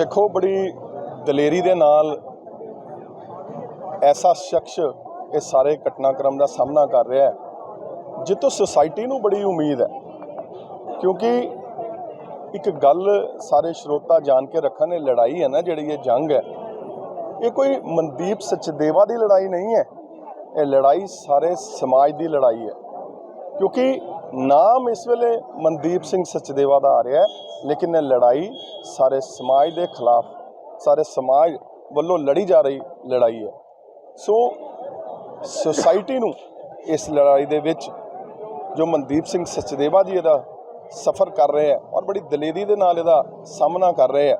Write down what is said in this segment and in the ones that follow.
ਦੇਖੋ, ਬੜੀ ਦਲੇਰੀ ਦੇ ਨਾਲ ਐਸਾ ਸ਼ਖਸ ਇਹ ਸਾਰੇ ਘਟਨਾਕ੍ਰਮ ਦਾ ਸਾਹਮਣਾ ਕਰ ਰਿਹਾ ਹੈ ਜਿੱਤੋਂ ਸੁਸਾਇਟੀ ਨੂੰ ਬੜੀ ਉਮੀਦ ਹੈ। ਕਿਉਂਕਿ ਇੱਕ ਗੱਲ ਸਾਰੇ ਸਰੋਤਾ ਜਾਣ ਕੇ ਰੱਖਣ ਇਹ ਲੜਾਈ ਹੈ ਨਾ, ਜਿਹੜੀ ਇਹ ਜੰਗ ਹੈ, ਇਹ ਕੋਈ ਮਨਦੀਪ ਸਚਦੇਵਾ ਦੀ ਲੜਾਈ ਨਹੀਂ ਹੈ। ਇਹ ਲੜਾਈ ਸਾਰੇ ਸਮਾਜ ਦੀ ਲੜਾਈ ਹੈ। ਕਿਉਂਕਿ ਨਾਮ ਇਸ ਵੇਲੇ ਮਨਦੀਪ ਸਿੰਘ ਸਚਦੇਵਾ ਦਾ ਆ ਰਿਹਾ ਹੈ, ਲੇਕਿਨ ਇਹ ਲੜਾਈ ਸਾਰੇ ਸਮਾਜ ਦੇ ਖਿਲਾਫ, ਸਾਰੇ ਸਮਾਜ ਵੱਲੋਂ ਲੜੀ ਜਾ ਰਹੀ ਲੜਾਈ ਹੈ। ਸੋ ਸੁਸਾਇਟੀ ਨੂੰ ਇਸ ਲੜਾਈ ਦੇ ਵਿੱਚ ਜੋ ਮਨਦੀਪ ਸਿੰਘ ਸਚਦੇਵਾ ਜੀ ਇਹਦਾ ਸਫ਼ਰ ਕਰ ਰਹੇ ਹੈ ਔਰ ਬੜੀ ਦਲੇਰੀ ਦੇ ਨਾਲ ਇਹਦਾ ਸਾਹਮਣਾ ਕਰ ਰਹੇ ਹੈ,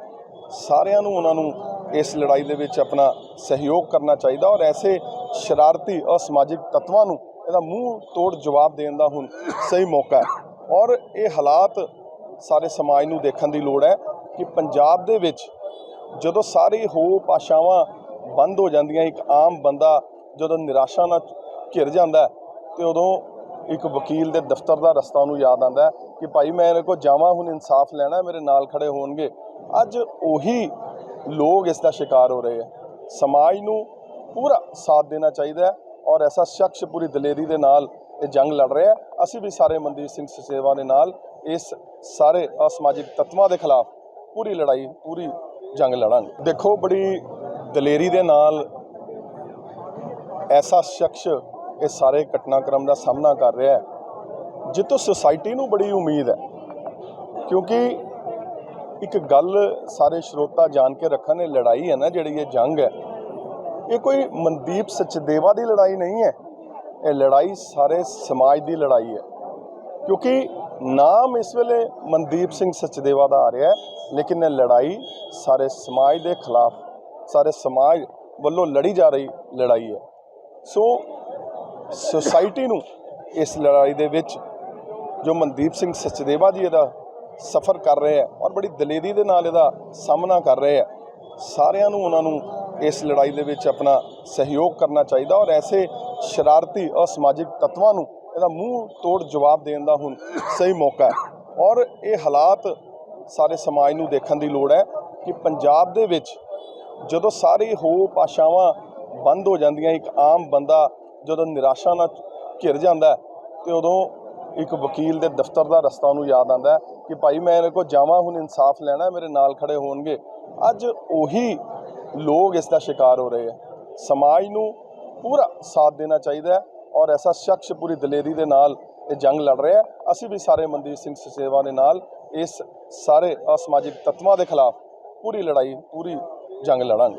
ਸਾਰਿਆਂ ਨੂੰ ਉਹਨਾਂ ਨੂੰ ਇਸ ਲੜਾਈ ਦੇ ਵਿੱਚ ਆਪਣਾ ਸਹਿਯੋਗ ਕਰਨਾ ਚਾਹੀਦਾ ਔਰ ਐਸੇ ਸ਼ਰਾਰਤੀ ਅਸਮਾਜਿਕ ਤੱਤਵਾਂ ਨੂੰ ਇਹਦਾ ਮੂੰਹ ਤੋੜ ਜਵਾਬ ਦੇਣ ਦਾ ਹੁਣ ਸਹੀ ਮੌਕਾ ਹੈ। ਔਰ ਇਹ ਹਾਲਾਤ ਸਾਰੇ ਸਮਾਜ ਨੂੰ ਦੇਖਣ ਦੀ ਲੋੜ ਹੈ ਕਿ ਪੰਜਾਬ ਦੇ ਵਿੱਚ ਜਦੋਂ ਸਾਰੀ ਹੋ ਭਾਸ਼ਾਵਾਂ ਬੰਦ ਹੋ ਜਾਂਦੀਆਂ ਇੱਕ ਆਮ ਬੰਦਾ ਜਦੋਂ ਨਿਰਾਸ਼ਾ ਨਾਲ ਘਿਰ ਜਾਂਦਾ ਹੈ, ਤੇ ਉਦੋਂ ਇੱਕ ਵਕੀਲ ਦੇ ਦਫ਼ਤਰ ਦਾ ਰਸਤਾ ਉਹਨੂੰ ਯਾਦ ਆਉਂਦਾ ਕਿ ਭਾਈ ਮੈਂ ਇਹਦੇ ਕੋਲ ਜਾਵਾਂ ਹੁਣ ਇਨਸਾਫ ਲੈਣਾ ਮੇਰੇ ਨਾਲ ਖੜੇ ਹੋਣਗੇ। ਅੱਜ ਉਹੀ ਲੋਕ ਇਸ ਦਾ ਸ਼ਿਕਾਰ ਹੋ ਰਹੇ ਹੈ। ਸਮਾਜ ਨੂੰ ਪੂਰਾ ਸਾਥ ਦੇਣਾ ਚਾਹੀਦਾ ਹੈ ਔਰ ਐਸਾ ਸ਼ਖਸ ਪੂਰੀ ਦਲੇਰੀ ਦੇ ਨਾਲ ਇਹ ਜੰਗ ਲੜ ਰਿਹਾ ਅਸੀਂ ਵੀ ਸਾਰੇ ਮਨਦੀਪ ਸਿੰਘ ਸੇਵਾ ਦੇ ਨਾਲ ਇਸ ਸਾਰੇ ਅਸਮਾਜਿਕ ਤੱਤਵਾਂ ਦੇ ਖਿਲਾਫ ਪੂਰੀ ਲੜਾਈ, ਪੂਰੀ ਜੰਗ ਲੜਾਂਗੇ। ਦੇਖੋ, ਬੜੀ ਦਲੇਰੀ ਦੇ ਨਾਲ ਐਸਾ ਸ਼ਖਸ ਇਹ ਸਾਰੇ ਘਟਨਾਕ੍ਰਮ ਦਾ ਸਾਹਮਣਾ ਕਰ ਰਿਹਾ ਹੈ ਜਿੱਤੋਂ ਸੁਸਾਇਟੀ ਨੂੰ ਬੜੀ ਉਮੀਦ ਹੈ। ਕਿਉਂਕਿ ਇੱਕ ਗੱਲ ਸਾਰੇ ਸਰੋਤਾ ਜਾਣ ਕੇ ਰੱਖਣ, ਇਹ ਲੜਾਈ ਹੈ ਨਾ, ਜਿਹੜੀ ਇਹ ਜੰਗ ਹੈ, ਇਹ ਕੋਈ ਮਨਦੀਪ ਸਚਦੇਵਾ ਦੀ ਲੜਾਈ ਨਹੀਂ ਹੈ। ਇਹ ਲੜਾਈ ਸਾਰੇ ਸਮਾਜ ਦੀ ਲੜਾਈ ਹੈ। ਕਿਉਂਕਿ ਨਾਮ ਇਸ ਵੇਲੇ ਮਨਦੀਪ ਸਿੰਘ ਸਚਦੇਵਾ ਦਾ ਆ ਰਿਹਾ ਲੇਕਿਨ ਇਹ ਲੜਾਈ ਸਾਰੇ ਸਮਾਜ ਦੇ ਖਿਲਾਫ, ਸਾਰੇ ਸਮਾਜ ਵੱਲੋਂ ਲੜੀ ਜਾ ਰਹੀ ਲੜਾਈ ਹੈ। ਸੋ ਸੁਸਾਇਟੀ ਨੂੰ ਇਸ ਲੜਾਈ ਦੇ ਵਿੱਚ ਜੋ ਮਨਦੀਪ ਸਿੰਘ ਸਚਦੇਵਾ ਜੀ ਇਹਦਾ ਸਫ਼ਰ ਕਰ ਰਹੇ ਹੈ ਔਰ ਬੜੀ ਦਲੇਰੀ ਦੇ ਨਾਲ ਇਹਦਾ ਸਾਹਮਣਾ ਕਰ ਰਹੇ ਹੈ, ਸਾਰਿਆਂ ਨੂੰ ਉਹਨਾਂ ਨੂੰ ਇਸ ਲੜਾਈ ਦੇ ਵਿੱਚ ਆਪਣਾ ਸਹਿਯੋਗ ਕਰਨਾ ਚਾਹੀਦਾ ਔਰ ਐਸੇ ਸ਼ਰਾਰਤੀ ਅਸਮਾਜਿਕ ਤੱਤਵਾਂ ਨੂੰ ਇਹਦਾ ਮੂੰਹ ਤੋੜ ਜਵਾਬ ਦੇਣ ਦਾ ਹੁਣ ਸਹੀ ਮੌਕਾ ਹੈ। ਔਰ ਇਹ ਹਾਲਾਤ ਸਾਰੇ ਸਮਾਜ ਨੂੰ ਦੇਖਣ ਦੀ ਲੋੜ ਹੈ ਕਿ ਪੰਜਾਬ ਦੇ ਵਿੱਚ ਜਦੋਂ ਸਾਰੀ ਹੋ ਆਸ਼ਾਵਾਂ ਬੰਦ ਹੋ ਜਾਂਦੀਆਂ ਇੱਕ ਆਮ ਬੰਦਾ ਜਦੋਂ ਨਿਰਾਸ਼ਾ ਨਾਲ ਘਿਰ ਜਾਂਦਾ ਹੈ, ਤੇ ਉਦੋਂ ਇੱਕ ਵਕੀਲ ਦੇ ਦਫ਼ਤਰ ਦਾ ਰਸਤਾ ਉਹਨੂੰ ਯਾਦ ਆਉਂਦਾ ਕਿ ਭਾਈ ਮੈਂ ਇਹਦੇ ਕੋਲ ਜਾਵਾਂ ਹੁਣ ਇਨਸਾਫ ਲੈਣਾ ਮੇਰੇ ਨਾਲ ਖੜੇ ਹੋਣਗੇ। ਅੱਜ ਉਹੀ ਲੋਕ ਇਸ ਦਾ ਸ਼ਿਕਾਰ ਹੋ ਰਹੇ ਹੈ। ਸਮਾਜ ਨੂੰ ਪੂਰਾ ਸਾਥ ਦੇਣਾ ਚਾਹੀਦਾ ਹੈ। ਔਰ ਐਸਾ ਸ਼ਖਸ ਪੂਰੀ ਦਲੇਰੀ ਦੇ ਨਾਲ ਇਹ ਜੰਗ ਲੜ ਰਿਹਾ ਅਸੀਂ ਵੀ ਸਾਰੇ ਮਨਦੀਪ ਸਿੰਘ ਸੇਵਾ ਦੇ ਨਾਲ ਇਸ ਸਾਰੇ ਅਸਮਾਜਿਕ ਤੱਤਵਾਂ ਦੇ ਖਿਲਾਫ ਪੂਰੀ ਲੜਾਈ, ਪੂਰੀ ਜੰਗ ਲੜਾਂਗੇ।